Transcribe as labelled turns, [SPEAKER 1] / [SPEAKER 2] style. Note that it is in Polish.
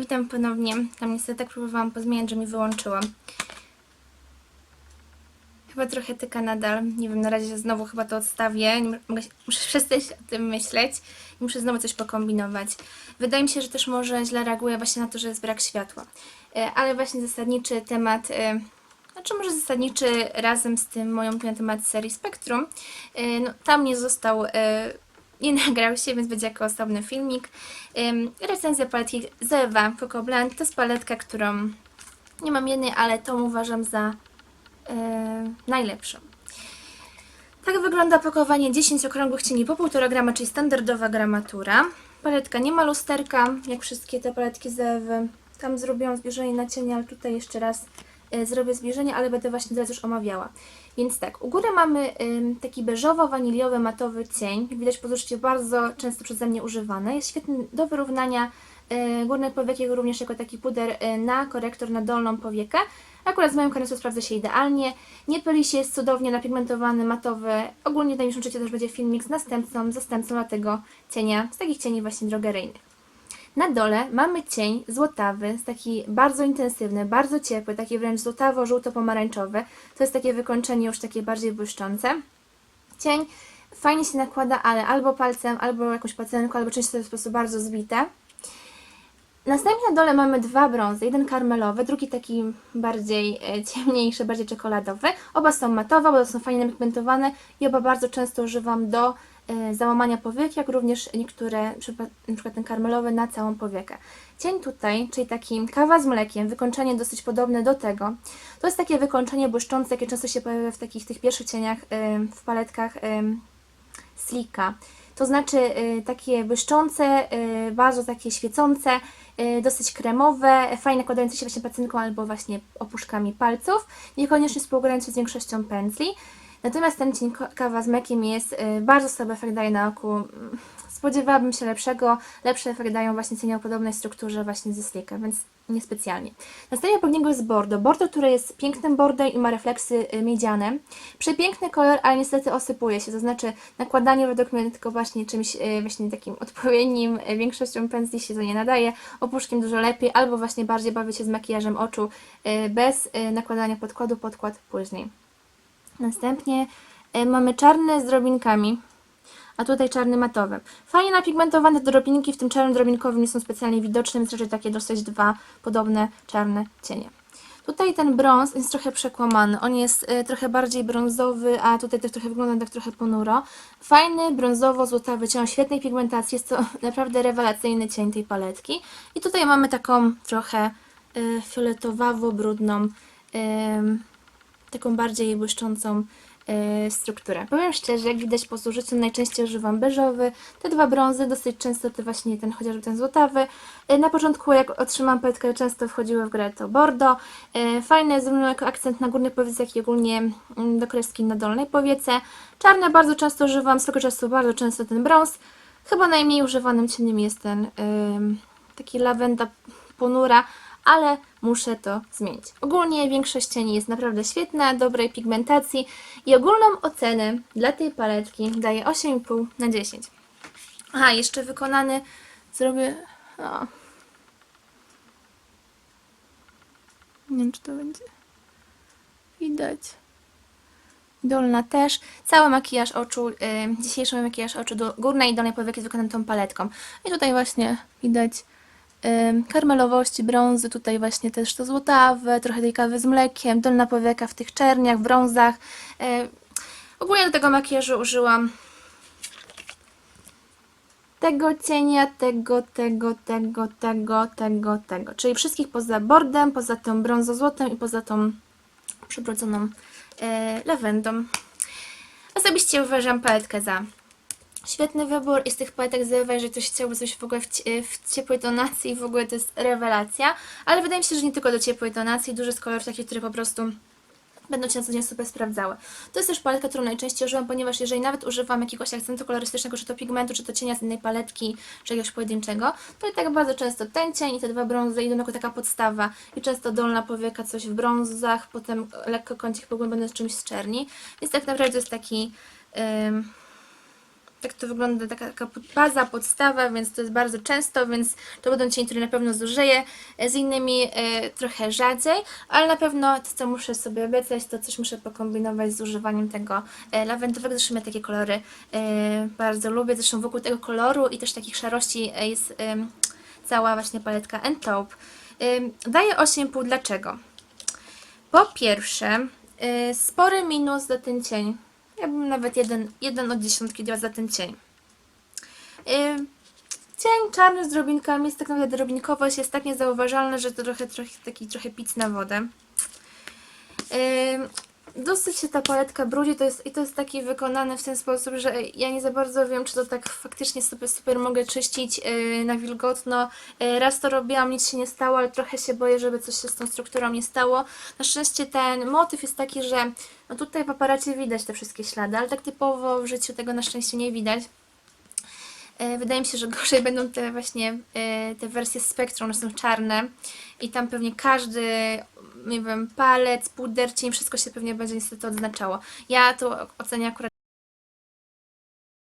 [SPEAKER 1] Witam ponownie. Tam niestety tak próbowałam pozmieniać, że mi wyłączyło. Chyba trochę tyka nadal. Nie wiem, na razie znowu chyba to odstawię. Muszę przestać o tym myśleć. i Muszę znowu coś pokombinować. Wydaje mi się, że też może źle reaguję właśnie na to, że jest brak światła. E, Ale właśnie zasadniczy temat, e, znaczy może zasadniczy razem z tym moją na temat serii Spektrum, e, no, tam nie został, nie nagrał się, więc będzie jako osobny filmik. Ym, Recenzja paletki Zewa Coco Blanc to jest paletka, którą nie mam jednej, ale tą uważam za e, najlepszą. Tak wygląda pakowanie 10 okrągłych cieni po 1,5 grama, czyli standardowa gramatura. Paletka nie ma lusterka, jak wszystkie te paletki z. Tam zrobiłam zbliżenie na cienie, ale tutaj jeszcze raz zrobię zbliżenie, ale będę właśnie teraz już omawiała. Więc tak, u góry mamy taki beżowo-waniliowy matowy cień. Widać podróżcie bardzo często przeze mnie używany. Jest świetny do wyrównania y, górnej powieki, jak również jako taki puder y, na korektor na dolną powiekę. Akurat z moim karnesem sprawdza się idealnie. Nie pyli się, jest cudownie napigmentowany, matowy. Ogólnie w najbliższym czasie też będzie filmik z następcą, zastępcą tego cienia, z takich cieni właśnie drogeryjnych. Na dole mamy cień złotawy, taki bardzo intensywny, bardzo ciepły, taki wręcz złotawo-żółto-pomarańczowy. To jest takie wykończenie już takie bardziej błyszczące. Cień fajnie się nakłada, ale albo palcem, albo jakąś pacynką, albo czymś, co jest po prostu bardzo zbite. Następnie na dole mamy dwa brązy, jeden karmelowy, drugi taki bardziej e, ciemniejszy, bardziej czekoladowy. Oba są matowe, oba są fajnie napigmentowane i oba bardzo często używam do załamania powiek, jak również niektóre, przykład ten karmelowy na całą powiekę. Cień tutaj, czyli taki kawa z mlekiem, wykończenie dosyć podobne do tego. To jest takie wykończenie błyszczące, jakie często się pojawia w takich tych pierwszych cieniach e, w paletkach e, Slicka. To znaczy y, takie błyszczące, y, bardzo takie świecące, y, dosyć kremowe, fajnie nakładające się właśnie pacynką albo właśnie opuszkami palców, niekoniecznie współgrające z większością pędzli. Natomiast ten cień kawa z mekiem jest y, bardzo słaby efekt daje na oku. Mm, Spodziewałabym się lepszego. Lepszy efekt dają właśnie cienie o podobnej strukturze właśnie ze Slicka, więc niespecjalnie. Następnie po niego jest bordo. Bordo, które jest pięknym bordem i ma refleksy y, miedziane. Przepiękny kolor, ale niestety osypuje się. To znaczy nakładanie według mnie tylko właśnie czymś y, właśnie takim odpowiednim większością pędzli się to nie nadaje. Opuszkiem dużo lepiej, albo właśnie bardziej bawię się z makijażem oczu bez nakładania podkładu, podkład później. Następnie y, mamy czarne z drobinkami, a tutaj czarny matowy. Fajnie napigmentowane drobinki w tym czarnym drobinkowym nie są specjalnie widoczne, więc raczej takie dosyć dwa podobne czarne cienie. Tutaj ten brąz jest trochę przekłamany. On jest y, trochę bardziej brązowy, a tutaj też trochę wygląda tak trochę ponuro. Fajny, brązowo-złotawy cień o świetnej pigmentacji. Jest to naprawdę rewelacyjny cień tej paletki. I tutaj mamy taką trochę y, fioletowawo-brudną, taką bardziej błyszczącą y, strukturę. Powiem szczerze, jak widać po zużyciu najczęściej używam beżowy, te dwa brązy, dosyć często te właśnie ten, chociażby ten złotawy. Y, Na początku jak otrzymam petkę, często wchodziły w grę to bordo. Y, Fajne zarówno jako akcent na górnej powiece, jak i ogólnie mm, do kreski na dolnej powiece. Czarne bardzo często używam, z tego czasu bardzo często ten brąz. Chyba najmniej używanym cieniem jest ten taki lawenda ponura, ale muszę to zmienić. Ogólnie większość cieni jest naprawdę świetna, dobrej pigmentacji i ogólną ocenę dla tej paletki daję 8,5 na 10. Aha, jeszcze wykonany zrobię... O. Nie wiem, czy to będzie widać. Dolna też. Cały makijaż oczu, y, dzisiejszy makijaż oczu do górnej i dolnej powieki jest wykonany tą paletką. I tutaj właśnie widać karmelowości, brązy, tutaj właśnie też to złotawe, trochę tej kawy z mlekiem, dolna powieka w tych czerniach, w brązach. Y, ogólnie do tego makijażu użyłam tego cienia, tego, tego, tego, tego, tego, tego. Czyli wszystkich poza bordem, poza tą brązo-złotem i poza tą przybrodzoną e, lawendą. Osobiście uważam paletkę za świetny wybór i z tych paletek Zewa, jeżeli ktoś chciałby coś w ogóle w, w ciepłej tonacji, w ogóle to jest rewelacja, ale wydaje mi się, że nie tylko do ciepłej tonacji, dużo jest kolorów takich, które po prostu będą się na co dzień super sprawdzały. To jest też paletka, którą najczęściej używam, ponieważ jeżeli nawet używam jakiegoś akcentu kolorystycznego, czy to pigmentu, czy to cienia z innej paletki, czy jakiegoś pojedynczego, to i tak bardzo często ten cień i te dwa brązy idą jako taka podstawa. I często dolna powieka coś w brązach, potem lekko kącik pogłębiony z czymś z czerni, więc tak naprawdę jest taki ym, tak to wygląda, taka, taka baza, podstawa, więc to jest bardzo często, więc to będą cienie, które na pewno zużyję, e, z innymi e, trochę rzadziej, ale na pewno to, co muszę sobie obiecać, to coś muszę pokombinować z używaniem tego e, lawendowego, zresztą ja takie kolory e, bardzo lubię, zresztą wokół tego koloru i też takich szarości jest em, cała właśnie paletka Entaupe. Ym, Daję 8,5. Dlaczego? Po pierwsze, y, spory minus za ten cień. Ja bym nawet jeden, jeden od dziesiątki dała za ten cień. Y, Cień czarny z drobinkami, jest tak naprawdę drobinkowość jest tak niezauważalna, że to trochę, trochę taki trochę pic na wodę. Ym, Dosyć się ta paletka brudzi to jest, i to jest taki wykonany w ten sposób, że ja nie za bardzo wiem, czy to tak faktycznie super, super mogę czyścić yy, na wilgotno. Yy, raz to robiłam, nic się nie stało, ale trochę się boję, żeby coś się z tą strukturą nie stało. Na szczęście ten motyw jest taki, że no tutaj w aparacie widać te wszystkie ślady, ale tak typowo w życiu tego na szczęście nie widać. E, Wydaje mi się, że gorzej będą te właśnie e, te wersje Spectrum, one są czarne i tam pewnie każdy, nie wiem, palec, puder, cień, wszystko się pewnie będzie niestety odznaczało. Ja to ocenię akurat